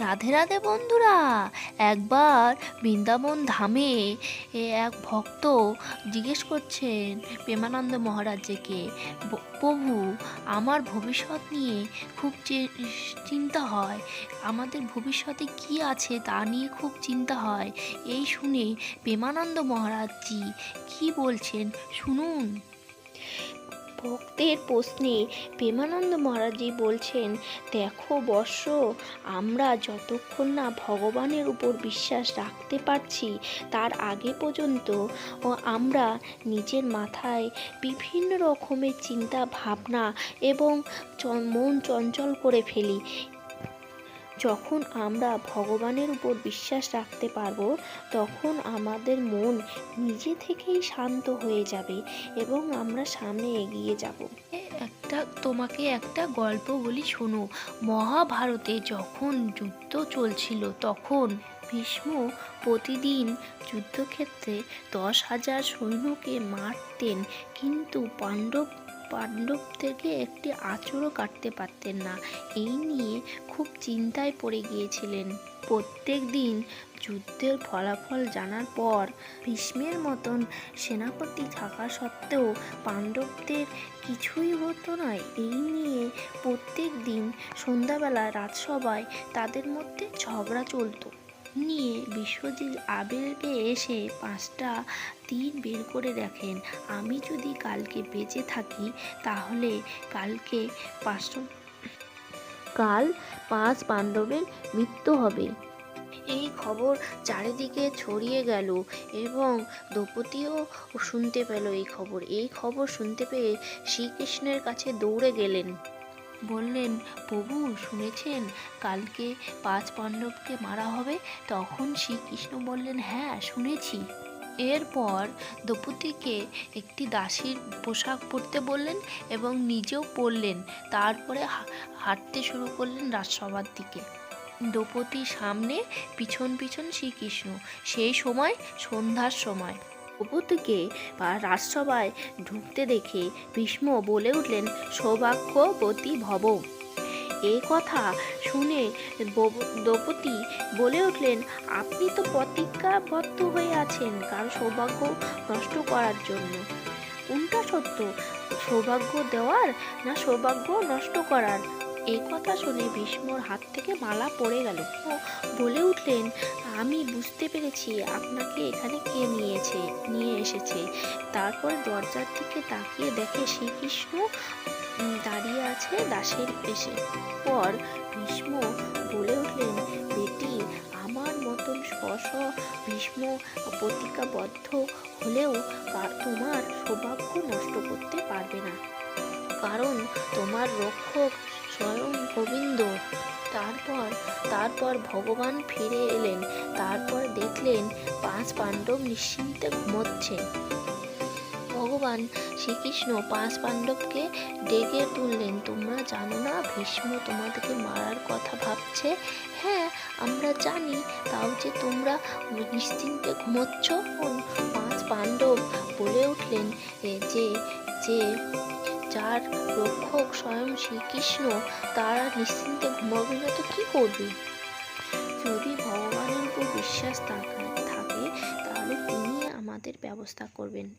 রাধে রাধে বন্ধুরা, একবার বৃন্দাবন ধামে এক ভক্ত জিজ্ঞেস করছেন প্রেমানন্দ মহারাজকে প্রভু, আমার ভবিষ্যৎ নিয়ে খুব চিন্তা হয়, আমাদের ভবিষ্যতে কি আছে তা নিয়ে খুব চিন্তা হয়, এই শুনে প্রেমানন্দ মহারাজজি কি বলছেন শুনুন। ভক্তের প্রশ্নে প্রেমানন্দ মহারাজি বলছেন, দেখো বর্ষ, আমরা যতক্ষণ না ভগবানের উপর বিশ্বাস রাখতে পারছি, তার আগে পর্যন্ত আমরা নিজের মাথায় বিভিন্ন রকমের চিন্তা ভাবনা এবং মন চঞ্চল করে ফেলি। যখন আমরা ভগবানের উপর বিশ্বাস রাখতে পারব, তখন আমাদের মন নিজে থেকেই শান্ত হয়ে যাবে এবং আমরা সামনে এগিয়ে যাব। একটা, তোমাকে একটা গল্প বলি, শোনো। মহাভারতে যখন যুদ্ধ চলছিল, তখন ভীষ্ম প্রতিদিন যুদ্ধক্ষেত্রে দশ হাজার সৈন্যকে মারতেন, কিন্তু পাণ্ডব পাণ্ডবদেরকে একটি আঁচড়ও কাটতে পারতেন না। এই নিয়ে খুব চিন্তায় পড়ে গিয়েছিলেন। প্রত্যেক দিন যুদ্ধের ফলাফল জানার পর ভীষ্মের মতন সেনাপতি থাকা সত্ত্বেও পাণ্ডবদের কিছুই হতো নয় এই নিয়ে প্রত্যেক দিন সন্ধ্যাবেলা রাজসভায় তাদের মধ্যে ঝগড়া চলতো। নিয়ে বিশ্বজিৎ আবিরকে এসে পাঁচটা তীর বের করে দেখেন। আমি যদি কালকে বেঁচে থাকি তাহলে কালকে পাঁচশো কাল পাঁচ পাণ্ডবের মৃত্যু হবে। এই খবর চারিদিকে ছড়িয়ে গেল এবং দ্রৌপদীও শুনতে পেল এই খবর। এই খবর শুনতে পেয়ে শ্রীকৃষ্ণের কাছে দৌড়ে গেলেন। বললেন, প্রভু শুনেছেন, কালকে পাঁচ পাণ্ডবকে মারা হবে, তখন শ্রীকৃষ্ণ বললেন হ্যাঁ শুনেছি। এরপর দ্রৌপদীকে একটি দাসীর পোশাক পরতে বললেন এবং নিজেও পরলেন। তারপরে হাঁটতে শুরু করলেন রাজসভার দিকে। দ্রৌপদীর সামনে পিছন পিছন শ্রীকৃষ্ণ। সেই সময়, সন্ধ্যার সময়। দ্রৌপদীকে বা রাজসভায় ঢুকতে দেখে ভীষ্ম বলে উঠলেন সৌভাগ্যবতী ভব এই কথা শুনে দ্রৌপদী বলে উঠলেন, আপনি তো প্রতিজ্ঞাবদ্ধ হয়ে আছেন কারও সৌভাগ্য নষ্ট করার জন্য। কোনটা সত্য? সৌভাগ্য দেওয়ার না সৌভাগ্য নষ্ট করার? এই কথা শুনে ভীষ্মর হাত থেকে মালা পড়ে গেল। বলে উঠলেন, আমি বুঝতে পেরেছি আপনাকে এখানে কে নিয়েছে, নিয়ে এসেছে। তারপর দরজার দিকে তাকিয়ে দেখে শ্রীকৃষ্ণ দাঁড়িয়ে আছে দাসের বেশে পর ভীষ্ম বলে উঠলেন, বেটি, আমার মতন স্ব ভীষ্ম প্রতিজ্ঞাবদ্ধ হলেও তোমার সৌভাগ্য নষ্ট করতে পারবে না। কারণ তোমার রক্ষক স্বয়ং গোবিন্দ। তারপর তারপর ভগবান ফিরে এলেন। তারপর দেখলেন পাঁচ পাণ্ডব নিশ্চিন্তে ঘুমোচ্ছে। ভগবান শ্রীকৃষ্ণ পাঁচ পাণ্ডবকে ডেকে তুললেন। তোমরা জানো না ভীষ্ম তোমাদেরকে মারার কথা ভাবছে? হ্যাঁ আমরা জানি। তাও যে তোমরা নিশ্চিন্তে ঘুমোচ্ছ? পাঁচ পাণ্ডব বলে উঠলেন যে যে যার রক্ষক স্বয়ং শ্রীকৃষ্ণ, তারা নিশ্চিন্তে ঘুমাবে, না তো কী করবে? যদি ভগবানের উপর বিশ্বাস থাকা- তাহলে তিনি আমাদের ব্যবস্থা করবেন।